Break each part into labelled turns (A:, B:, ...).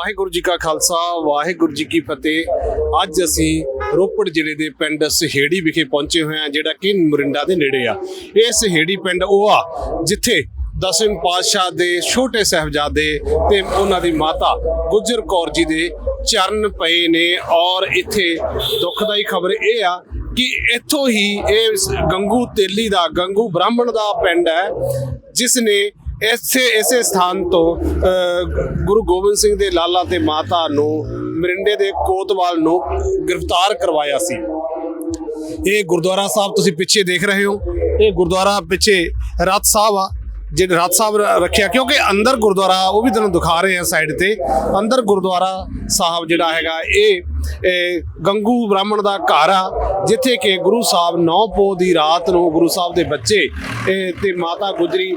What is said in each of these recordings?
A: ਵਾਹਿਗੁਰੂ ਜੀ ਕਾ ਖਾਲਸਾ, ਵਾਹਿਗੁਰੂ ਜੀ ਕੀ ਫਤਿਹ। ਅੱਜ ਅਸੀਂ ਰੋਪੜ ਜ਼ਿਲ੍ਹੇ ਦੇ ਪਿੰਡ ਸਹੇੜੀ ਵਿਖੇ ਪਹੁੰਚੇ ਹੋਏ ਹਾਂ, ਜਿਹੜਾ ਕਿ ਮੁਰਿੰਡਾ ਦੇ ਨੇੜੇ ਆ। ਇਹ ਸਹੇੜੀ ਪਿੰਡ ਉਹ ਆ, ਜਿੱਥੇ ਦਸਵੇਂ ਪਾਤਸ਼ਾਹ ਦੇ ਛੋਟੇ ਸਾਹਿਬਜ਼ਾਦੇ ਤੇ ਉਹਨਾਂ ਦੀ ਮਾਤਾ ਗੁਜਰ ਕੌਰ ਜੀ ਦੇ ਚਰਨ ਪਏ ਨੇ। ਔਰ ਇੱਥੇ ਦੁੱਖਦਾਈ ਖਬਰ ਇਹ ਆ ਕਿ ਇੱਥੋਂ ਹੀ ਇਹ ਗੰਗੂ ਤੇਲੀ ਦਾ, ਗੰਗੂ ਬ੍ਰਾਹਮਣ ਦਾ ਪਿੰਡ ਹੈ, ਜਿਸ ਨੇ ਇਸੇ ਇਸੇ ਸਥਾਨ ਤੋਂ ਗੁਰੂ ਗੋਬਿੰਦ ਸਿੰਘ ਦੇ ਲਾਲਾ ਤੇ ਮਾਤਾ ਨੂੰ ਮਰਿੰਡੇ ਦੇ ਕੋਤਵਾਲ ਨੂੰ ਗ੍ਰਿਫਤਾਰ ਕਰਵਾਇਆ ਸੀ। ਇਹ ਗੁਰਦੁਆਰਾ ਸਾਹਿਬ ਤੁਸੀਂ ਪਿੱਛੇ ਦੇਖ ਰਹੇ ਹੋ। ਇਹ ਗੁਰਦੁਆਰਾ ਪਿੱਛੇ ਰਥ ਸਾਹਿਬ ਆ ਜਿਹੜੇ ਰਥ ਸਾਹਿਬ ਰੱਖਿਆ, ਕਿਉਂਕਿ ਅੰਦਰ ਗੁਰਦੁਆਰਾ, ਉਹ ਵੀ ਤੁਹਾਨੂੰ ਦਿਖਾ ਰਹੇ ਆ ਸਾਈਡ ਤੇ। ਅੰਦਰ ਗੁਰਦੁਆਰਾ ਸਾਹਿਬ ਜਿਹੜਾ ਹੈਗਾ, ਇਹ ਗੰਗੂ ਬ੍ਰਾਹਮਣ ਦਾ ਘਰ ਆ, ਜਿੱਥੇ ਕਿ ਗੁਰੂ ਸਾਹਿਬ ਨੌ ਪੋ ਦੀ ਰਾਤ ਨੂੰ ਗੁਰੂ ਸਾਹਿਬ ਦੇ ਬੱਚੇ, ਇਹ ਤੇ ਮਾਤਾ ਗੁਜਰੀ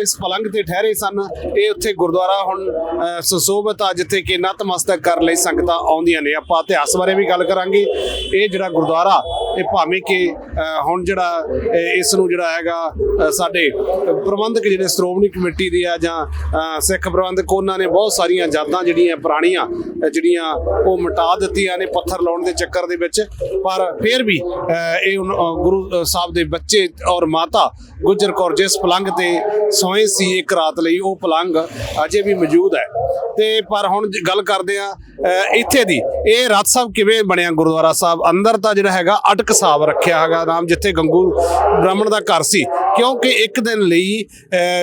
A: ਇਸ ਪਲੰਗ ਤੇ ਠਹਿਰੇ ਸਨ। ਇਹ ਉੱਥੇ ਗੁਰਦੁਆਰਾ ਹੁਣ ਸੁਸ਼ੋਭਿਤ ਆ, ਜਿੱਥੇ ਕਿ ਨਤਮਸਤਕ ਕਰ ਲਈ ਸੰਗਤਾਂ ਆਉਂਦੀਆਂ ਨੇ। ਆਪਾਂ ਇਤਿਹਾਸ ਬਾਰੇ ਵੀ ਗੱਲ ਕਰਾਂਗੇ। ਇਹ ਜਿਹੜਾ ਗੁਰਦੁਆਰਾ, ਇਹ ਭਾਵੇਂ ਕਿ ਹੁਣ ਜਿਹੜਾ ਇਸ ਨੂੰ ਜਿਹੜਾ ਹੈਗਾ ਸਾਡੇ ਪ੍ਰਬੰਧਕ ਜਿਹੜੇ ਸ਼੍ਰੋਮਣੀ ਕਮੇਟੀ ਦੇ ਆ ਜਾਂ ਸਿੱਖ ਪ੍ਰਬੰਧਕ, ਉਹਨਾਂ ਨੇ ਬਹੁਤ ਸਾਰੀਆਂ ਯਾਦਾਂ ਜਿਹੜੀਆਂ ਪੁਰਾਣੀਆਂ ਜਿਹੜੀਆਂ ਉਹ ਮਿਟਾ ਦਿੱਤੀਆਂ ਨੇ ਪੱਥਰ ਲਾਉਣ ਦੇ ਚੱਕਰ ਦੇ ਵਿੱਚ। ਪਰ ਫਿਰ ਵੀ ਇਹ ਗੁਰੂ ਸਾਹਿਬ ਦੇ ਬੱਚੇ ਔਰ ਮਾਤਾ ਗੁਜਰ ਕੌਰ ਜਿਸ ਪਲੰਗ ਤੇ ਸੋਏ ਸੀ ਇੱਕ ਰਾਤ ਲਈ, ਉਹ ਪਲੰਗ ਅਜੇ ਵੀ ਮੌਜੂਦ ਹੈ। ਤੇ ਪਰ ਹੁਣ ਗੱਲ ਕਰਦੇ ਆ ਇੱਥੇ ਦੀ। ਇਹ ਰਾਤ ਸਾਹਿਬ ਕਿਵੇਂ ਬਣਿਆ ਗੁਰਦੁਆਰਾ ਸਾਹਿਬ? ਅੰਦਰ ਤਾਂ ਜਿਹੜਾ ਹੈਗਾ ਅਟਕ ਸਾਹਿਬ ਰੱਖਿਆ ਹੈਗਾ ਨਾਮ ਜਿੱਥੇ ਗੰਗੂ ਬ੍ਰਾਹਮਣ ਦਾ ਘਰ ਸੀ ਕਿਉਂਕਿ ਇੱਕ ਦਿਨ ਲਈ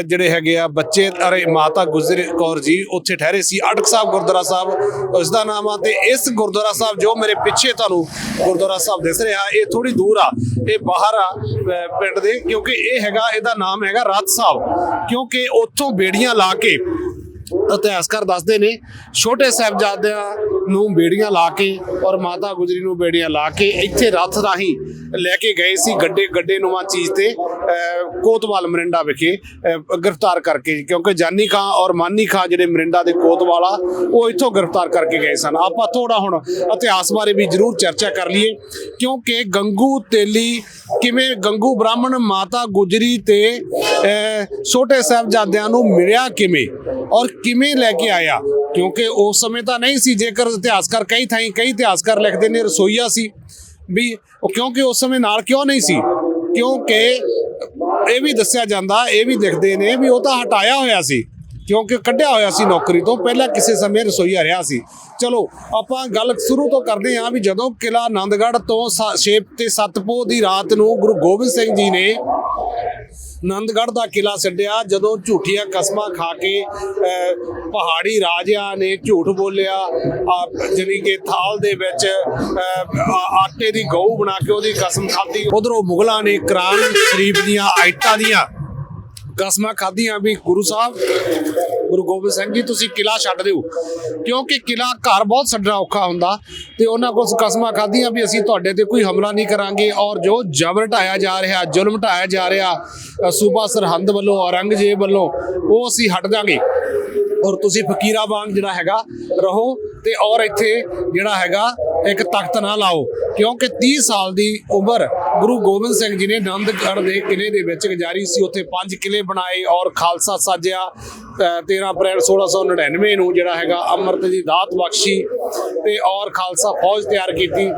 A: ਜਿਹੜੇ ਹੈਗੇ ਆ ਬੱਚੇ, ਅਰੇ, ਮਾਤਾ ਗੁਜਰ ਕੌਰ ਜੀ ਉੱਥੇ ਠਹਿਰੇ ਸੀ, ਅਟਕ ਸਾਹਿਬ ਗੁਰਦੁਆਰਾ ਸਾਹਿਬ ਉਸ ਦਾ ਨਾਮ ਆ, ਤੇ ਇਸ ਗੁਰਦੁਆਰਾ ਸਾਹਿਬ ਜੋ ਮੇਰੇ ਪਿੱਛੇ ਤੁਹਾਨੂੰ ਗੁਰਦੁਆਰਾ ਸਾਹਿਬ ਦਿਸ ਰਿਹਾ, ਇਹ ਥੋੜੀ ਦੂਰ ਆ, ਇਹ ਬਾਹਰ ਆ ਪਿੰਡ ਦੇ, ਕਿਉਂਕਿ ਇਹ ਹੈਗਾ, ਇਹਦਾ ਨਾਮ ਹੈਗਾ ਰਥ ਸਾਹਿਬ, ਕਿਉਂਕਿ ਉੱਥੋਂ ਬੇੜੀਆਂ ਲਾ ਕੇ ਇਤਿਹਾਸਕਾਰ ਦੱਸਦੇ ਨੇ, ਛੋਟੇ ਸਾਹਿਬਜ਼ਾਦਿਆਂ ਨੂੰ ਬੇੜੀਆਂ ਲਾ ਕੇ ਔਰ ਮਾਤਾ ਗੁਜਰੀ ਨੂੰ ਬੇੜੀਆਂ ਲਾ ਕੇ ਇੱਥੇ ਰੱਥ ਰਾਹੀਂ ਲੈ ਕੇ ਗਏ ਸੀ ਗੱਡੇ ਗੱਡੇ ਨੂੰਵਾਂ ਚੀਜ਼ ਤੇ ਕੋਤਵਾਲ ਮਰਿੰਡਾ ਵਿਖੇ ਗ੍ਰਿਫਤਾਰ ਕਰਕੇ, ਕਿਉਂਕਿ ਜਾਨੀ ਖਾਂ ਔਰ ਮਾਨੀ ਖਾਂ ਜਿਹੜੇ ਮਰਿੰਡਾ ਦੇ ਕੋਤਵਾਲਾ ਉਹ ਇੱਥੋਂ ਗ੍ਰਿਫਤਾਰ ਕਰਕੇ ਗਏ ਸਨ। ਆਪਾਂ ਥੋੜਾ ਹੁਣ ਇਤਿਹਾਸ ਬਾਰੇ ਵੀ ਜ਼ਰੂਰ ਚਰਚਾ ਕਰ ਲਈਏ, ਕਿਉਂਕਿ ਗੰਗੂ ਤੇਲੀ ਕਿਵੇਂ, ਗੰਗੂ ਬ੍ਰਾਹਮਣ ਮਾਤਾ ਗੁਜਰੀ ਤੇ ਛੋਟੇ ਸਾਹਿਬਜ਼ਾਦਿਆਂ ਨੂੰ ਮਿਲਿਆ ਕਿਵੇਂ ਔਰ ਕਿਵੇਂ ਲੈ ਕੇ ਆਇਆ। ਕਿਉਂਕਿ ਉਸ ਸਮੇਂ ਤਾਂ ਨਹੀਂ ਸੀ, ਜੇਕਰ ਇਤਿਹਾਸਕਾਰ ਕਈ ਥਾਈਂ ਕਈ ਇਤਿਹਾਸਕਾਰ ਲਿਖਦੇ ਨੇ, ਰਸੋਈਆ ਸੀ। ਵੀ ਉਹ ਕਿਉਂਕਿ ਉਸ ਸਮੇਂ ਨਾਲ ਕਿਉਂ ਨਹੀਂ ਸੀ? ਕਿਉਂਕਿ ਇਹ ਵੀ ਦੱਸਿਆ ਜਾਂਦਾ, ਇਹ ਵੀ ਲਿਖਦੇ ਨੇ ਵੀ ਉਹ ਤਾਂ ਹਟਾਇਆ ਹੋਇਆ ਸੀ। ਕਿਉਂਕਿ ਕੱਢਿਆ ਹੋਇਆ ਸੀ ਨੌਕਰੀ ਤੋਂ, ਪਹਿਲਾਂ ਕਿਸੇ ਸਮੇਂ ਰਸੋਈਆ ਰਿਹਾ ਸੀ। ਚਲੋ, ਆਪਾਂ ਗੱਲ ਸ਼ੁਰੂ ਤੋਂ ਕਰਦੇ ਹਾਂ ਵੀ ਜਦੋਂ ਕਿਲਾ ਆਨੰਦਗੜ੍ਹ ਤੋਂ 6 ਤੇ 7 ਪੋਹ ਦੀ ਰਾਤ ਨੂੰ ਗੁਰੂ ਗੋਬਿੰਦ ਸਿੰਘ ਜੀ ਨੇ ਆਨੰਦਗੜ੍ਹ ਦਾ ਕਿਲਾ ਛੱਡਿਆ ਜਦੋਂ ਝੂਠੀਆਂ ਕਸਮਾਂ ਖਾ ਕੇ ਪਹਾੜੀ ਰਾਜਿਆਂ ਨੇ ਝੂਠ ਬੋਲਿਆ ਆ- ਜਾਣੀ ਕਿ ਥਾਲ ਦੇ ਵਿੱਚ ਆਟੇ ਦੀ ਗਊ ਬਣਾ ਕੇ ਉਹਦੀ ਕਸਮ ਖਾਧੀ। ਉਧਰੋਂ ਮੁਗਲਾਂ ਨੇ ਕੁਰਾਨ ਸ਼ਰੀਫ ਦੀਆਂ ਆਇਤਾਂ ਦੀਆਂ ਕਸਮਾਂ ਖਾਧੀਆਂ ਵੀ ਗੁਰੂ ਸਾਹਿਬ। ਗੁਰੂ ਗੋਬਿੰਦ ਸਿੰਘ ਜੀ, ਤੁਸੀਂ ਕਿਲਾ ਛੱਡ ਦਿਓ। ਕਿਉਂਕਿ ਕਿਲਾ ਘਰ ਬਹੁਤ ਛੱਡਣਾ ਔਖਾ ਹੁੰਦਾ ਤੇ ਉਹਨਾਂ ਕੋਲ ਕਸਮਾਂ ਖਾਧੀਆਂ ਵੀ ਅਸੀਂ ਤੁਹਾਡੇ ਤੇ ਕੋਈ ਹਮਲਾ ਨਹੀਂ ਕਰਾਂਗੇ ਔਰ ਜੋ ਜ਼ਬਰ ਢਾਇਆ ਜਾ ਰਿਹਾ, ਜ਼ੁਲਮ ਢਾਇਆ ਜਾ ਰਿਹਾ ਸੂਬਾ ਸਰਹੰਦ ਵੱਲੋਂ, ਔਰੰਗਜ਼ੇਬ ਵੱਲੋਂ, ਉਹ ਅਸੀਂ ਹਟ ਜਾਾਂਗੇ। ਔਰ ਤੁਸੀਂ ਫਕੀਰਾ ਵਾਂਗ ਜਿਹੜਾ ਹੈਗਾ, ਰਹੋ ਤੇ ਔਰ ਇੱਥੇ ਜਿਹੜਾ ਹੈਗਾ ਇੱਕ ਤਖਤ ਨਾ ਲਾਓ ਕਿਉਂਕਿ 30 ਸਾਲ ਦੀ ਉਮਰ ਗੁਰੂ ਗੋਬਿੰਦ ਸਿੰਘ ਜੀ ਨੇ ਆਨੰਦਗੜ੍ਹ ਦੇ ਕਿਲੇ ਦੇ ਵਿੱਚ ਗੁਜ਼ਾਰੀ ਸੀ। ਉੱਥੇ ਪੰਜ ਕਿਲੇ ਬਣਾਏ ਔਰ ਖਾਲਸਾ ਸਾਜਿਆ ਅ, 13 ਅਪ੍ਰੈਲ 1699 ਨੂੰ ਜਿਹੜਾ ਹੈਗਾ ਅੰਮ੍ਰਿਤ ਦੀ ਦਾਤ ਬਖਸ਼ੀ ਤੇ ਔਰ ਖਾਲਸਾ ਫੌਜ ਤਿਆਰ ਕੀਤੀ।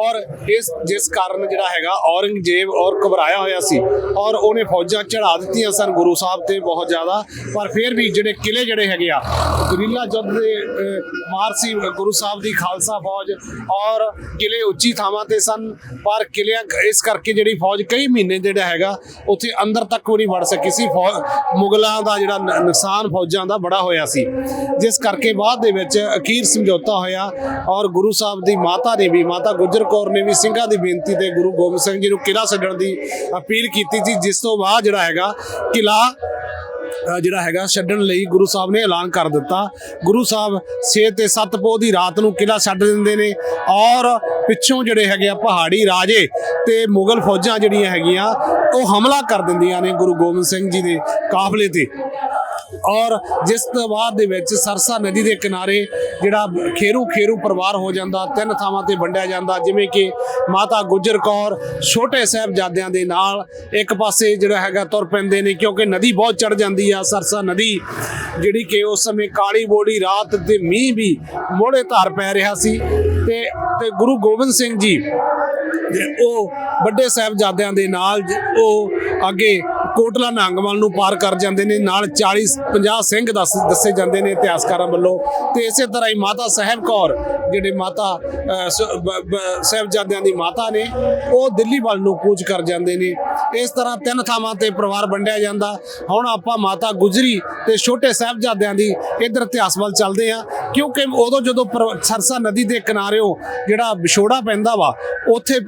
A: ਔਰ ਇਸ ਜਿਸ ਕਾਰਨ ਜਿਹੜਾ ਹੈਗਾ ਔਰੰਗਜ਼ੇਬ ਔਰ ਘਬਰਾਇਆ ਹੋਇਆ ਸੀ ਔਰ ਉਹਨੇ ਫੌਜਾਂ ਚੜਾ ਦਿੱਤੀਆਂ ਸਨ ਗੁਰੂ ਸਾਹਿਬ ਤੇ ਬਹੁਤ ਜ਼ਿਆਦਾ ਪਰ ਫਿਰ ਵੀ ਜਿਹੜੇ ਕਿਲੇ ਜਿਹੜੇ ਹੈਗੇ ਆ ਗਰੀਲਾ ਜਦ ਦੇ ਅਹ, ਮਾਰ ਸੀ ਗੁਰੂ ਸਾਹਿਬ ਦੀ ਖਾਲਸਾ ਫੌਜ ਔਰ ਕਿਲੇ ਉੱਚੀ ਥਾਵਾਂ ਤੇ ਸਨ ਪਰ ਕਿਲਿਆਂ ਇਸ ਕਰਕੇ ਜਿਹੜੀ ਫੌਜ ਕਈ ਮਹੀਨੇ ਜਿਹੜਾ ਹੈਗਾ ਉੱਥੇ ਅੰਦਰ ਤੱਕ ਉਹ ਨਹੀਂ ਵੜ ਸਕੀ ਸੀ ਫੌ- ਮੁਗਲਾਂ ਦਾ ਜਿਹੜਾ ਨ- ਨੁਕਸਾਨ ਫੌਜਾਂ ਦਾ ਬੜਾ ਹੋਇਆ ਸੀ। ਜਿਸ ਕਰਕੇ ਬਾਅਦ ਦੇ ਵਿੱਚ ਅਖੀਰ ਸਮਝੌਤਾ ਹੋਇਆ ਔਰ ਗੁਰੂ ਸਾਹਿਬ ਦੀ ਮਾਤਾ ਨੇ ਵੀ ਮਾਤਾ ਗੁਜਰ ਕੌਰ ਨੇ ਵੀ ਸਿੰਘਾਂ ਦੀ ਬੇਨਤੀ ਤੇ ਗੁਰੂ ਗੋਬਿੰਦ ਸਿੰਘ ਜੀ ਨੂੰ ਕਿਲਾ ਛੱਡਣ ਦੀ ਅਪੀਲ ਕੀਤੀ ਸੀ, ਜਿਸ ਤੋਂ ਬਾਅਦ ਜਿਹੜਾ ਹੈਗਾ ਕਿਲਾ ਜਿਹੜਾ ਹੈਗਾ ਛੱਡਣ ਲਈ ਗੁਰੂ ਸਾਹਿਬ ਨੇ ਐਲਾਨ ਕਰ ਦਿੱਤਾ। ਗੁਰੂ ਸਾਹਿਬ 6 ਤੇ 7 ਪੋਹ ਦੀ ਰਾਤ ਨੂੰ ਕਿਲਾ ਛੱਡ ਦਿੰਦੇ ਨੇ ਔਰ ਪਿੱਛੋਂ ਜਿਹੜੇ ਹੈਗੇ ਆ ਪਹਾੜੀ ਰਾਜੇ ਤੇ ਮੁਗਲ ਫੌਜਾਂ ਜਿਹੜੀਆਂ ਹੈਗੀਆਂ, ਉਹ ਹਮਲਾ ਕਰ ਦਿੰਦੀਆਂ ਨੇ ਗੁਰੂ ਗੋਬਿੰਦ ਸਿੰਘ ਜੀ ਦੇ ਕਾਫਲੇ ਤੇ। ਔਰ ਜਿਸ ਤੋਂ ਬਾਅਦ ਦੇ ਵਿੱਚ ਸਰਸਾ ਨਦੀ ਦੇ ਕਿਨਾਰੇ ਜਿਹੜਾ ਖੇਰੂ ਖੇਰੂ ਪਰਿਵਾਰ ਹੋ ਜਾਂਦਾ, ਤਿੰਨ ਥਾਵਾਂ ਤੇ ਵੰਡਿਆ ਜਾਂਦਾ, ਜਿਵੇਂ ਕਿ ਮਾਤਾ ਗੁਜਰ ਕੌਰ ਛੋਟੇ ਸਾਹਿਬਜ਼ਾਦਿਆਂ ਦੇ ਨਾਲ ਇੱਕ ਪਾਸੇ ਜਿਹੜਾ ਹੈਗਾ ਤੁਰ ਪੈਂਦੇ ਨੇ ਕਿਉਂਕਿ ਨਦੀ ਬਹੁਤ ਚੜ ਜਾਂਦੀ ਆ, ਸਰਸਾ ਨਦੀ ਜਿਹੜੀ ਕਿ ਉਸ ਸਮੇਂ ਕਾਲੀ ਬੋੜੀ ਰਾਤ ਤੇ ਮੀਂਹ ਵੀ ਮੋੜੇ ਧਾਰ ਪੈ ਰਿਹਾ ਸੀ ਤੇ ਤੇ ਗੁਰੂ ਗੋਬਿੰਦ ਸਿੰਘ ਜੀ ਉਹ ਵੱਡੇ ਸਾਹਿਬਜ਼ਾਦਿਆਂ ਦੇ ਨਾਲ ਉਹ ਅੱਗੇ ਕੋਟਲਾ ਨੰਗਵਾਲ ਨੂੰ ਪਾਰ ਕਰ ਜਾਂਦੇ ਨੇ ਨਾਲ 40 50 ਸਿੰਘ ਦੱਸ ਦੱਸੇ ਜਾਂਦੇ ਨੇ ਇਤਿਹਾਸਕਾਰਾਂ ਵੱਲੋਂ। ਤੇ ਇਸੇ ਤਰ੍ਹਾਂ ਹੀ ਮਾਤਾ ਸਾਹਿਬ ਕੌਰ ਜਿਹੜੇ ਮਾਤਾ ਅਹ, ਸਾਹਿਬਜ਼ਾਦਿਆਂ ਦੀ ਮਾਤਾ ਨੇ ਉਹ ਦਿੱਲੀ ਵੱਲ ਨੂੰ ਕੂਚ ਕਰ ਜਾਂਦੇ ਨੇ। ਇਸ ਤਰ੍ਹਾਂ ਤਿੰਨ ਥਾਵਾਂ ਤੇ ਪਰਿਵਾਰ ਵੰਡਿਆ ਜਾਂਦਾ। ਹੁਣ ਆਪਾਂ ਮਾਤਾ ਗੁਜਰੀ ਤੇ ਛੋਟੇ ਸਾਹਿਬਜ਼ਾਦਿਆਂ ਦੀ ਇਧਰ ਇਤਿਹਾਸ ਵੱਲ ਚੱਲਦੇ ਆ ਕਿਉਂਕਿ ਉਦੋਂ ਜਦੋਂ ਪਰ- ਸਰਸਾ ਨਦੀ ਦੇ ਕਿਨਾਰਿਓ ਜਿਹੜਾ ਵਿਛੋੜਾ ਪੈਂਦਾ ਵਾ, ਉੱਥੇ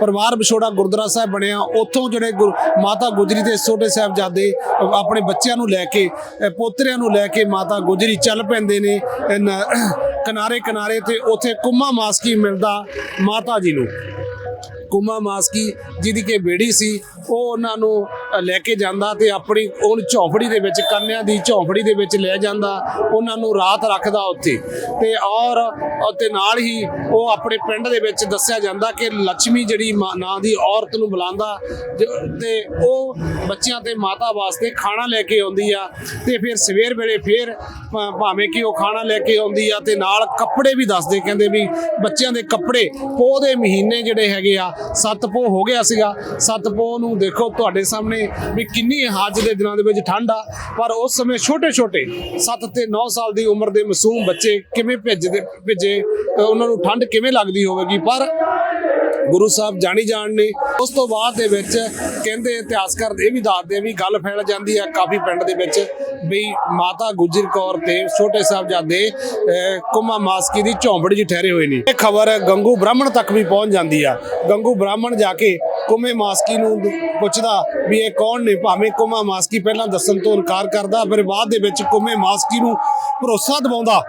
A: ਪਰਿਵਾਰ ਵਿਛੋੜਾ ਗੁਰਦੁਆਰਾ ਸਾਹਿਬ ਬਣਿਆ, ਉੱਥੋਂ ਜਿਹੜੇ ਗੁਰ- ਮਾਤਾ ਗੁਜਰੀ ਤੇ ਛੋਟੇ ਸਾਹਿਬਜ਼ਾਦੇ ਆਪਣੇ ਬੱਚਿਆਂ ਨੂੰ ਲੈ ਕੇ ਪੋਤਰਿਆਂ ਨੂੰ ਲੈ ਕੇ ਮਾਤਾ ਗੁਜਰੀ ਚੱਲ ਪੈਂਦੇ ਨੇ ਕਿਨਾਰੇ ਕਿਨਾਰੇ ਤੇ ਉੱਥੇ ਕੁੰਮਾ ਮਾਸਕੀ ਮਿਲਦਾ ਮਾਤਾ ਜੀ ਨੂੰ। ਕੁਮਾ ਮਾਸਕੀ ਜਿਹਦੀ ਕਿ ਬੇੜੀ ਸੀ ਉਹ ਉਹਨਾਂ ਨੂੰ ਲੈ ਕੇ ਜਾਂਦਾ ਤੇ ਆਪਣੀ ਉਹ ਝੌਂਪੜੀ ਦੇ ਵਿੱਚ, ਕੰਨਿਆਂ ਦੀ ਝੌਂਪੜੀ ਦੇ ਵਿੱਚ ਲੈ ਜਾਂਦਾ, ਉਹਨਾਂ ਨੂੰ ਰਾਤ ਰੱਖਦਾ ਉੱਥੇ। ਤੇ ਔਰ ਤੇ ਨਾਲ ਹੀ ਉਹ ਆਪਣੇ ਪਿੰਡ ਦੇ ਵਿੱਚ ਦੱਸਿਆ ਜਾਂਦਾ ਕਿ ਲక్ష్ਮੀ ਜਿਹੜੀ ਮਾਂ- ਨਾਂ ਦੀ ਔਰਤ ਨੂੰ ਬੁਲਾਉਂਦਾ, ਜ- ਤੇ ਉਹ ਬੱਚਿਆਂ ਤੇ ਮਾਤਾ ਵਾਸਤੇ ਖਾਣਾ ਲੈ ਕੇ ਆਉਂਦੀ ਆ, ਤੇ ਫਿਰ ਸਵੇਰ ਵੇਲੇ ਫਿਰ ਭਾਵੇਂ ਕਿ ਉਹ ਖਾਣਾ ਲੈ ਕੇ ਆਉਂਦੀ ਆ, ਤੇ ਨਾਲ ਕੱਪੜੇ ਵੀ ਦੱਸਦੇ, ਕਹਿੰਦੇ ਵੀ ਬੱਚਿਆਂ ਦੇ ਕੱਪੜੇ ਪੋਹ ਦੇ ਮਹੀਨੇ ਜਿਹੜੇ ਹੈਗੇ ਆ, ਸੱਤ ਪੋਹ ਹੋ ਗਿਆ ਸੀਗਾ, ਸੱਤ ਪੋਹ ਨੂੰ ਦੇਖੋ ਤੁਹਾਡੇ ਸਾਹਮਣੇ ਵੀ ਕਿੰਨੀ ਅੱਜ ਦੇ ਦਿਨਾਂ ਦੇ ਵਿੱਚ ਠੰਡ ਆ। ਪਰ ਉਸ ਸਮੇਂ ਛੋਟੇ ਛੋਟੇ 7 ਤੇ 9 ਸਾਲ ਦੀ ਉਮਰ ਦੇ ਮਾਸੂਮ ਬੱਚੇ ਕਿਵੇਂ ਭੇਜਦੇ ਭੇਜੇ ਉਹਨਾਂ ਨੂੰ ਠੰਡ ਕਿਵੇਂ ਲੱਗਦੀ ਹੋਵੇਗੀ? ਪਰ ਗੁਰੂ ਸਾਹਿਬ ਜਾਣੀ ਜਾਣ ਨੇ ਉਸ ਤੋਂ ਬਾਅਦ ਦੇ ਵਿੱਚ ਕਹਿੰਦੇ ਇਤਿਹਾਸਕਾਰ ਇਹ ਵੀ ਦੱਸਦੇ ਆ ਵੀ ਗੱਲ ਫੈਲ ਜਾਂਦੀ ਹੈ ਕਾਫੀ ਪਿੰਡ ਦੇ ਵਿੱਚ ਵੀ ਮਾਤਾ ਗੁਜਰ ਕੌਰ ਤੇ ਛੋਟੇ ਸਾਹਿਬਜ਼ਾਦੇ ਕੁਮਾ ਮਾਸਕੀ ਦੀ ਝੌਂਪੜੀ 'ਚ ਠਹਿਰੇ ਹੋਏ ਨੇ। ਇਹ ਖਬਰ ਗੰਗੂ ਬ੍ਰਾਹਮਣ ਤੱਕ ਵੀ ਪਹੁੰਚ ਜਾਂਦੀ ਆ। ਗੰਗੂ ਬ੍ਰਾਹਮਣ ਜਾ ਕੇ ਕੁਮੇ ਮਾਸਕੀ ਨੂੰ ਪੁੱਛਦਾ ਵੀ ਇਹ ਕੌਣ ਨੇ? ਭਾਵੇਂ ਕੁਮਾ ਮਾਸਕੀ ਪਹਿਲਾਂ ਦੱਸਣ ਤੋਂ ਇਨਕਾਰ ਕਰਦਾ, ਫਿਰ ਬਾਅਦ ਦੇ ਵਿੱਚ ਕੁਮੇ ਮਾਸਕੀ ਨੂੰ ਭਰੋਸਾ ਦਿਵਾਉਂਦਾ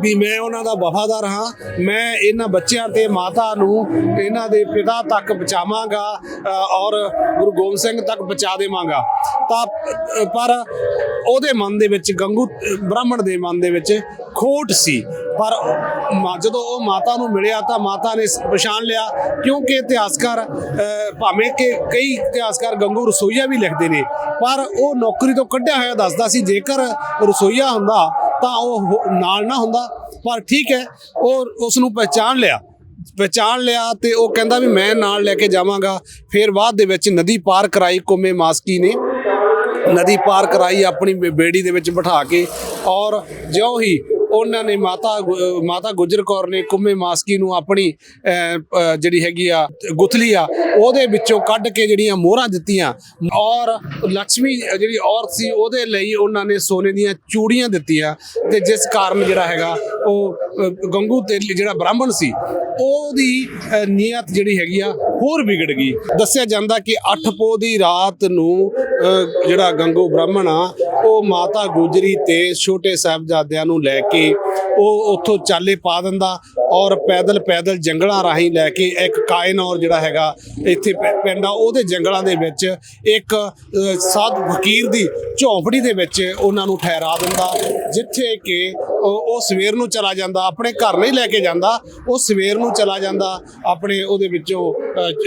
A: ਵੀ ਮੈਂ ਉਹਨਾਂ ਦਾ ਵਫਾਦਾਰ ਹਾਂ, ਮੈਂ ਇਹਨਾਂ ਬੱਚਿਆਂ ਤੇ ਮਾਤਾ ਨੂੰ ਇਹਨਾਂ ਦੇ ਪਿਤਾ ਤੱਕ ਪਹੁੰਚਾਵਾਂਗਾ ਔਰ ਗੁਰੂ ਗੋਬਿੰਦ ਸਿੰਘ ਤੱਕ ਪਹੁੰਚਾ ਦੇਵਾਂਗਾ। ਤਾਂ ਪਰ ਉਹਦੇ ਮਨ ਦੇ ਵਿੱਚ ਗੰਗੂ ਬ੍ਰਾਹਮਣ ਦੇ ਮਨ ਦੇ ਵਿੱਚ ਖੋਟ ਸੀ। ਪਰ ਮਾ- ਜਦੋਂ ਉਹ ਮਾਤਾ ਨੂੰ ਮਿਲਿਆ ਤਾਂ ਮਾਤਾ ਨੇ ਪਛਾਣ ਲਿਆ, ਕਿਉਂਕਿ ਇਤਿਹਾਸਕਾਰ ਭਾਵੇਂ ਕਿ ਕਈ ਇਤਿਹਾਸਕਾਰ ਗੰਗੂ ਰਸੋਈਆ ਵੀ ਲਿਖਦੇ ਨੇ, ਪਰ ਉਹ ਨੌਕਰੀ ਤੋਂ ਕੱਢਿਆ ਹੋਇਆ ਦੱਸਦਾ ਸੀ, ਜੇਕਰ ਰਸੋਈਆ ਹੁੰਦਾ ਤਾਂ ਉਹ ਨਾਲ ਨਾ ਹੁੰਦਾ, ਪਰ ਠੀਕ ਹੈ, ਉਹ ਉਸ ਨੂੰ ਪਹਿਚਾਨ ਲਿਆ। ਪਹਿਚਾਨ ਲਿਆ ਤੇ ਉਹ ਕਹਿੰਦਾ ਵੀ ਮੈਂ ਨਾਲ ਲੈ ਕੇ ਜਾਵਾਂਗਾ। ਫਿਰ ਬਾਅਦ ਦੇ ਵਿੱਚ ਨਦੀ ਪਾਰ ਕਰਾਈ ਕੋਮੇ ਮਾਸਕੀ ਨੇ। ਨਦੀ ਪਾਰ ਕਰਾਈ ਆਪਣੀ ਬੇ- ਬੇੜੀ ਦੇ ਵਿੱਚ ਬਿਠਾ ਕੇ ਔਰ ਜਿਉਂ ਹੀ ਉਹਨਾਂ ਨੇ ਮਾਤਾ ਗੁ- ਮਾਤਾ ਗੁਜਰ ਕੌਰ ਨੇ ਕੁੰਮੇ ਮਾਸਕੀ ਨੂੰ ਆਪਣੀ ਜਿਹੜੀ ਹੈਗੀ ਆ, ਗੁਥਲੀ ਆ, ਉਹਦੇ ਵਿੱਚੋਂ ਕੱਢ ਕੇ ਜਿਹੜੀਆਂ ਮੋਹਰਾਂ ਦਿੱਤੀਆਂ। ਔਰ ਲక్ష్ਮੀ ਜਿਹੜੀ ਔਰਤ ਸੀ, ਉਹਦੇ ਲਈ ਉਹਨਾਂ ਨੇ ਸੋਨੇ ਦੀਆਂ ਚੂੜੀਆਂ ਦਿੱਤੀਆਂ। ਤੇ ਜਿਸ ਕਾਰਨ ਜਿਹੜਾ ਹੈਗਾ, ਉਹ ਗੰਗੂ ਤੇ ਜਿਹੜਾ ਬ੍ਰਾਹਮਣ ਸੀ, ਉਹਦੀ ਨੀਅਤ ਜਿਹੜੀ ਹੈਗੀ ਆ ਹੋਰ ਵਿਗੜ ਗਈ। ਦੱਸਿਆ ਜਾਂਦਾ ਕਿ 8 ਪੋ ਦੀ ਰਾਤ ਨੂੰ ਜਿਹੜਾ ਗੰਗੋ ਬ੍ਰਾਹਮਣ ਆ, ਉਹ ਮਾਤਾ ਗੁਜਰੀ ਤੇ ਛੋਟੇ ਸਾਹਿਬਜ਼ਾਦਿਆਂ ਨੂੰ ਲੈ ਕੇ ਉਹ ਉੱਥੋਂ ਚਾਲੇ ਪਾ ਦਿੰਦਾ ਔਰ ਪੈਦਲ ਪੈਦਲ ਜੰਗਲਾਂ ਰਾਹੀਂ ਲੈ ਕੇ ਇੱਕ ਕਾਇਨੌਰ ਜਿਹੜਾ ਹੈਗਾ ਇੱਥੇ ਪ- ਪਿੰਡ ਆ ਉਹਦੇ ਜੰਗਲਾਂ ਦੇ ਵਿੱਚ ਇੱਕ ਅਹ, ਸਾਧ ਫਕੀਰ ਦੀ ਝੌਂਪੜੀ ਦੇ ਵਿੱਚ ਉਹਨਾਂ ਨੂੰ ਠਹਿਰਾ ਦਿੰਦਾ ਜਿੱਥੇ ਕਿ ਉਹ ਸਵੇਰ ਨੂੰ ਚਲਾ ਜਾਂਦਾ ਆਪਣੇ ਘਰ ਨਹੀਂ ਲੈ ਕੇ ਜਾਂਦਾ ਉਹ ਸਵੇਰ ਨੂੰ ਚਲਾ ਜਾਂਦਾ ਆਪਣੇ ਉਹਦੇ ਵਿੱਚੋਂ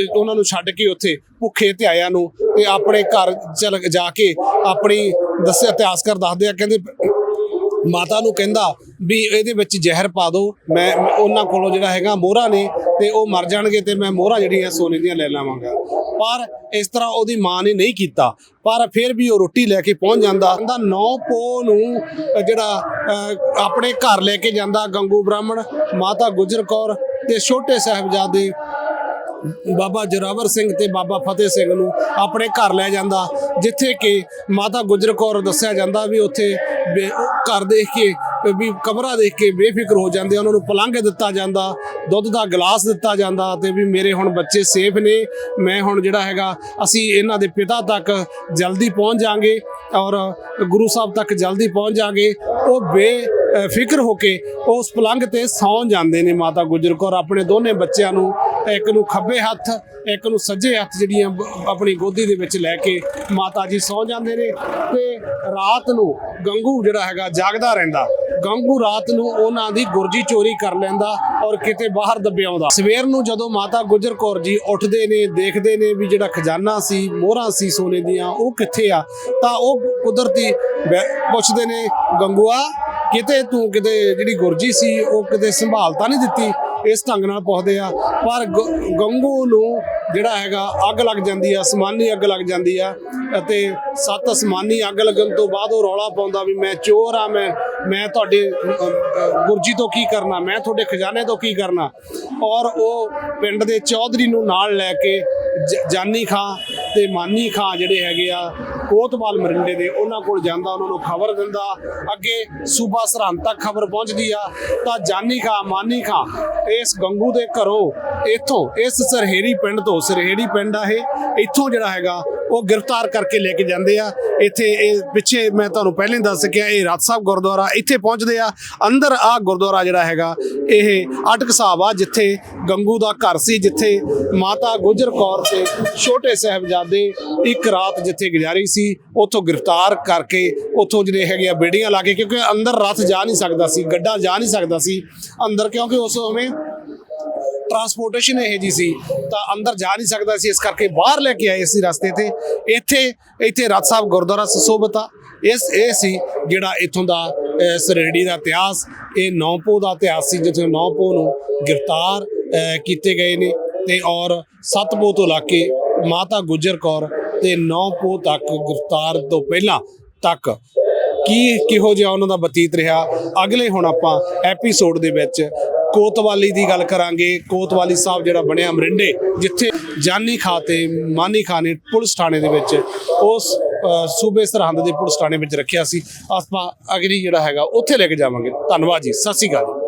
A: ਉਹਨਾਂ ਨੂੰ ਛੱਡ ਕੇ ਉੱਥੇ ਭੁੱਖੇ ਧਿਆਇਆਂ ਨੂੰ ਤੇ ਆਪਣੇ ਘਰ ਚਲ ਜਾ ਕੇ ਆਪਣੀ ਦੱਸਿਆ ਇਤਿਹਾਸਕਾਰ ਦੱਸਦੇ ਆ ਕਹਿੰਦੇ ਮਾਤਾ ਨੂੰ ਕਹਿੰਦਾ ਵੀ ਇਹਦੇ ਵਿੱਚ ਜ਼ਹਿਰ ਪਾ ਦਿਓ। ਮੈਂ ਉਹਨਾਂ ਕੋਲੋਂ ਜਿਹੜਾ ਹੈਗਾ ਮੋਹਰਾ ਨੇ ਤੇ ਉਹ ਮਰ ਜਾਣਗੇ ਤੇ ਮੈਂ ਮੋਹਰਾ ਜਿਹੜੀਆਂ ਸੋਨੇ ਦੀਆਂ ਲੈ ਲਵਾਂਗਾ। ਪਰ ਇਸ ਤਰ੍ਹਾਂ ਉਹਦੀ ਮਾਂ ਨੇ ਨਹੀਂ ਕੀਤਾ। ਪਰ ਫਿਰ ਵੀ ਉਹ ਰੋਟੀ ਲੈ ਕੇ ਪਹੁੰਚ ਜਾਂਦਾ। ਕਹਿੰਦਾ ਨੌ ਪੋ ਨੂੰ ਜਿਹੜਾ ਆਪਣੇ ਘਰ ਲੈ ਕੇ ਜਾਂਦਾ ਗੰਗੂ ਬ੍ਰਾਹਮਣ, ਮਾਤਾ ਗੁਜਰ ਕੌਰ ਤੇ ਛੋਟੇ ਸਾਹਿਬਜ਼ਾਦੇ ਬਾਬਾ ਜੋਰਾਵਰ ਸਿੰਘ ਤੇ ਬਾਬਾ ਫਤਿਹ ਸਿੰਘ ਨੂੰ ਆਪਣੇ ਘਰ ਲੈ ਜਾਂਦਾ, ਜਿੱਥੇ ਕਿ ਮਾਤਾ ਗੁਜਰ ਕੌਰ ਦੱਸਿਆ ਜਾਂਦਾ ਵੀ ਉੱਥੇ ਬੇ- ਘਰ ਦੇਖ ਕੇ, ਵੀ ਕਮਰਾ ਦੇਖ ਕੇ ਬੇਫਿਕਰ ਹੋ ਜਾਂਦੇ ਉਹਨਾਂ ਨੂੰ ਪਲੰਘ ਦਿੱਤਾ ਜਾਂਦਾ, ਦੁੱਧ ਦਾ ਗਲਾਸ ਦਿੱਤਾ ਜਾਂਦਾ ਤੇ ਵੀ ਮੇਰੇ ਹੁਣ ਬੱਚੇ ਸੇਫ ਨੇ, ਮੈਂ ਹੁਣ ਜਿਹੜਾ ਹੈਗਾ, ਅਸੀਂ ਇਹਨਾਂ ਦੇ ਪਿਤਾ ਤੱਕ ਜਲਦੀ ਪਹੁੰਚ ਜਾਾਂਗੇ ਔਰ ਗੁਰੂ ਸਾਹਿਬ ਤੱਕ ਜਲਦੀ ਪਹੁੰਚ ਜਾਾਂਗੇ ਉਹ ਬੇ ਫਿਕਰ ਹੋ ਕੇ ਉਸ ਪਲੰਘ ਤੇ ਸੌਂ ਜਾਂਦੇ ਨੇ ਮਾਤਾ ਗੁਜਰ ਕੌਰ, ਆਪਣੇ ਦੋਨੇ ਬੱਚਿਆਂ ਨੂੰ ਇੱਕ ਨੂੰ ਖੱਬੇ ਹੱਥ, ਇੱਕ ਨੂੰ ਸੱਜੇ ਹੱਥ ਜਿਹੜੀਆਂ ਆਪਣੀ ਗੋਦੀ ਦੇ ਵਿੱਚ ਲੈ ਕੇ ਮਾਤਾ ਜੀ ਸੌ ਜਾਂਦੇ ਨੇ ਤੇ ਰਾਤ ਨੂੰ ਗੰਗੂ ਜਿਹੜਾ ਹੈਗਾ ਜਾਗਦਾ ਰਹਿੰਦਾ। ਗੰਗੂ ਰਾਤ ਨੂੰ ਉਹਨਾਂ ਦੀ ਗੁਰਜੀ ਚੋਰੀ ਕਰ ਲੈਂਦਾ ਔਰ ਕਿਤੇ ਬਾਹਰ ਦੱਬਿਆ ਆਉਂਦਾ। ਸਵੇਰ ਨੂੰ ਜਦੋਂ ਮਾਤਾ ਗੁਜਰ ਕੌਰ ਜੀ ਉੱਠਦੇ ਨੇ, ਦੇਖਦੇ ਨੇ ਵੀ ਜਿਹੜਾ ਖਜ਼ਾਨਾ ਸੀ, ਮੋਹਰਾਂ ਸੀ ਸੋਨੇ ਦੀਆਂ, ਉਹ ਕਿੱਥੇ ਆ? ਤਾਂ ਉਹ ਕੁਦਰਤੀ ਬੈ- ਪੁੱਛਦੇ ਨੇ, ਗੰਗੂਆ, ਕਿਤੇ ਤੂੰ ਕਿਤੇ ਜਿਹੜੀ ਗੁਰਜੀ ਸੀ, ਉਹ ਕਿਤੇ ਸੰਭਾਲ ਤਾਂ ਨਹੀਂ ਦਿੱਤੀ? ਇਸ ਢੰਗ ਨਾਲ ਪਹੁੰਚਦੇ ਆ, ਪਰ ਗ- ਗੰਗੂ ਨੂੰ ਜਿਹੜਾ ਹੈਗਾ ਅੱਗ ਲੱਗ ਜਾਂਦੀ ਆ, ਅਸਮਾਨੀ ਅੱਗ ਲੱਗ ਜਾਂਦੀ ਆ ਅਤੇ ਸੱਤ ਅਸਮਾਨੀ ਅੱਗ ਲੱਗਣ ਤੋਂ ਬਾਅਦ ਉਹ ਰੌਲਾ ਪਾਉਂਦਾ ਵੀ ਮੈਂ ਚੋਰ ਆ, ਮੈਂ ਮੈਂ ਤੁਹਾਡੇ ਗੁਰਜੀ ਤੋਂ ਕੀ ਕਰਨਾ, ਮੈਂ ਤੁਹਾਡੇ ਖਜ਼ਾਨੇ ਤੋਂ ਕੀ ਕਰਨਾ? ਔਰ ਉਹ ਪਿੰਡ ਦੇ ਚੌਧਰੀ ਨੂੰ ਨਾਲ ਲੈ ਕੇ ਜ- ਜਾਨੀ ਖਾਂ ਤੇ ਮਾਨੀ ਖਾਂ ਜਿਹੜੇ ਹੈਗੇ ਆ ਕੋਤਵਾਲ ਮਰਿੰਡੇ ਦੇ ਉਹਨਾਂ ਕੋਲ ਜਾਂਦਾ, ਉਹਨਾਂ ਨੂੰ ਖਬਰ ਦਿੰਦਾ। ਅੱਗੇ ਸੂਬਾ ਸਰਹੰਦ ਤੱਕ ਖਬਰ ਪਹੁੰਚਦੀ ਆ। ਤਾਂ ਜਾਨੀ ਖਾਂ, ਮਾਨੀ ਖਾਂ, ਇਸ ਗੰਗੂ ਦੇ ਘਰੋਂ ਇੱਥੋਂ, ਇਸ ਸਰਹੇੜੀ ਪਿੰਡ ਤੋਂ, ਸਰਹੇੜੀ ਪਿੰਡ ਆ ਇਹ, ਇੱਥੋਂ ਜਿਹੜਾ ਹੈਗਾ ਉਹ ਗ੍ਰਿਫਤਾਰ ਕਰਕੇ ਲੈ ਕੇ ਜਾਂਦੇ ਆ। ਇੱਥੇ ਇਹ ਪਿੱਛੇ ਮੈਂ ਤੁਹਾਨੂੰ ਪਹਿਲਾਂ ਹੀ ਦੱਸ ਸਕਿਆ, ਇਹ ਰਾਤ ਸਾਹਿਬ ਗੁਰਦੁਆਰਾ ਇੱਥੇ ਪਹੁੰਚਦੇ ਆ। ਅੰਦਰ ਆ ਗੁਰਦੁਆਰਾ ਜਿਹੜਾ ਹੈਗਾ, ਇਹ ਅਟਕ ਸਾਹਿਬ ਆ, ਜਿੱਥੇ ਗੰਗੂ ਦਾ ਘਰ ਸੀ, ਜਿੱਥੇ ਮਾਤਾ ਗੁਜਰ ਕੌਰ ਤੇ ਛੋਟੇ ਸਾਹਿਬਜ਼ਾਦੇ ਇੱਕ ਰਾਤ ਜਿੱਥੇ ਗੁਜ਼ਾਰੀ ਸੀ, ਉੱਥੋਂ ਗ੍ਰਿਫਤਾਰ ਕਰਕੇ ਉੱਥੋਂ ਜਿਹੜੇ ਹੈਗੇ ਆ ਬੇੜੀਆਂ ਲਾ ਕੇ, ਕਿਉਂਕਿ ਅੰਦਰ ਰੱਥ ਜਾ ਨਹੀਂ ਸਕਦਾ ਸੀ, ਗੱਡਾ ਜਾ ਨਹੀਂ ਸਕਦਾ ਸੀ। ਅੰਦਰ ਕਿਉਂਕਿ ਉਸ ਸਮੇਂ ਟਰਾਂਸਪੋਰਟੇਸ਼ਨ ਇਹ ਜੀ ਸੀ ਤਾਂ ਅੰਦਰ ਜਾ ਨਹੀਂ ਸਕਦਾ ਸੀ ਇਸ ਕਰਕੇ ਬਾਹਰ ਲੈ ਕੇ ਆਏ ਸੀ ਰਸਤੇ ਤੇ। ਇੱਥੇ ਇੱਥੇ ਰਤ ਸਾਹਿਬ ਗੁਰਦੁਆਰਾ ਸੁਸ਼ੋਭਿਤ ਇਸ ਇਹ ਸੀ ਜਿਹੜਾ ਇੱਥੋਂ ਦਾ ਅਹ, ਸਰੇੜੀ ਦਾ ਇਤਿਹਾਸ। ਇਹ ਨੌਪੋ ਦਾ ਇਤਿਹਾਸ ਸੀ ਜਿੱਥੇ ਨੌਪੋ ਨੂੰ ਗ੍ਰਿਫਤਾਰ ਕੀਤੇ ਗਏ ਨੇ। ਤੇ ਔਰ ਸਤਪੋ ਤੋਂ ਲਾ ਕੇ ਮਾਤਾ ਗੁਜਰ ਕੌਰ ਤੇ ਨੌਪੋ ਤੱਕ ਗ੍ਰਿਫਤਾਰ ਤੋਂ ਪਹਿਲਾਂ ਤੱਕ। ਕੀ ਕਿਹੋ ਜਿਹਾ ਉਹਨਾਂ ਦਾ ਬਤੀਤ ਰਿਹਾ? ਅਗਲੇ ਹੁਣ ਆਪਾਂ ਐਪੀਸੋਡ ਦੇ ਵਿੱਚ ਕੋਤਵਾਲੀ ਦੀ ਗੱਲ ਕਰਾਂਗੇ। ਕੋਤਵਾਲੀ ਸਾਹਿਬ ਜਿਹੜਾ ਬਣਿਆ ਮਰਿੰਡੇ, ਜਿੱਥੇ ਜਾਨੀ ਖਾਂ ਤੇ ਮਾਨੀ ਖਾਂ ਨੇ ਪੁਲਿਸ ਥਾਣੇ ਦੇ ਵਿੱਚ, ਉਸ ਸੂਬੇ ਸਰਹੰਦ ਦੇ ਪੁਲਿਸ ਥਾਣੇ ਵਿੱਚ ਰੱਖਿਆ ਸੀ। ਆਪਾਂ ਅਗਲੀ ਜਿਹੜਾ ਹੈਗਾ, ਉੱਥੇ ਲੈ ਕੇ ਜਾਵਾਂਗੇ। ਧੰਨਵਾਦ ਜੀ। ਸਤਿ ਸ਼੍ਰੀ ਅਕਾਲ ਜੀ।